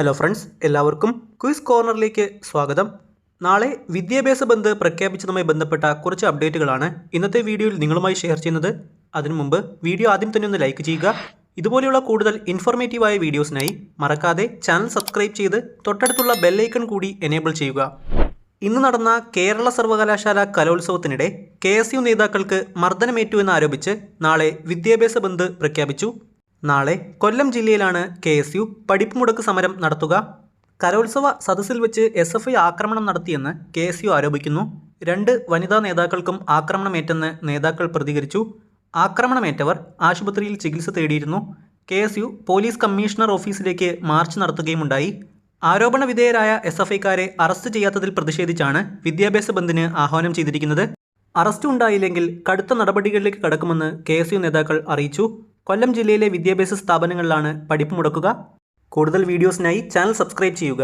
Hello friends എല്ലാവർക്കും quiz കോർണറിലേക്ക് സ്വാഗതം. നാളെ വിദ്യാഭ്യാസ ബന്ദ് പ്രഖ്യാപിച്ചതുമായി ബന്ധപ്പെട്ട കുറച്ച് അപ്ഡേറ്റുകളാണ് ഇന്നത്തെ വീഡിയോയിൽ നിങ്ങളുമായി ഷെയർ ചെയ്യുന്നത്. അതിനു മുമ്പ് വീഡിയോ ആദ്യം തന്നെ ഒന്ന് ലൈക്ക് ചെയ്യുക. ഇതുപോലെയുള്ള കൂടുതൽ ഇൻഫോർമേറ്റീവായ വീഡിയോസിനായി മറക്കാതെ ചാനൽ സബ്സ്ക്രൈബ് ചെയ്ത് തൊട്ടടുത്തുള്ള ബെല്ലൈക്കൺ കൂടി എനേബിൾ ചെയ്യുക. ഇന്ന് നടന്ന കേരള സർവകലാശാല കലോത്സവത്തിനിടെ കെ നേതാക്കൾക്ക് മർദ്ദനമേറ്റു എന്നാരോപിച്ച് നാളെ വിദ്യാഭ്യാസ ബന്ദ് പ്രഖ്യാപിച്ചു. നാളെ കൊല്ലം ജില്ലയിലാണ് കെ എസ് യു പഠിപ്പ് മുടക്ക് സമരം നടത്തുക. കലോത്സവ സദസ്സിൽ വെച്ച് എസ് എഫ് ഐ ആക്രമണം നടത്തിയെന്ന് കെ എസ് യു ആരോപിക്കുന്നു. രണ്ട് വനിതാ നേതാക്കൾക്കും ആക്രമണമേറ്റെന്ന് നേതാക്കൾ പ്രതികരിച്ചു. ആക്രമണമേറ്റവർ ആശുപത്രിയിൽ ചികിത്സ തേടിയിരുന്നു. K S U police commissioner ഓഫീസിലേക്ക് മാർച്ച് നടത്തുകയുമുണ്ടായി. ആരോപണ വിധേയരായ എസ് എഫ് ഐക്കാരെ അറസ്റ്റ് ചെയ്യാത്തതിൽ പ്രതിഷേധിച്ചാണ് വിദ്യാഭ്യാസ ബന്ദിന് ആഹ്വാനം ചെയ്തിരിക്കുന്നത്. അറസ്റ്റ് ഉണ്ടായില്ലെങ്കിൽ കടുത്ത നടപടികളിലേക്ക് കടക്കുമെന്ന് കെ നേതാക്കൾ അറിയിച്ചു. കൊല്ലം ജില്ലയിലെ വിദ്യാഭ്യാസ സ്ഥാപനങ്ങളിലാണ് പഠിപ്പ് മുടക്കുക. കൂടുതൽ വീഡിയോസിനായി ചാനൽ സബ്സ്ക്രൈബ് ചെയ്യുക.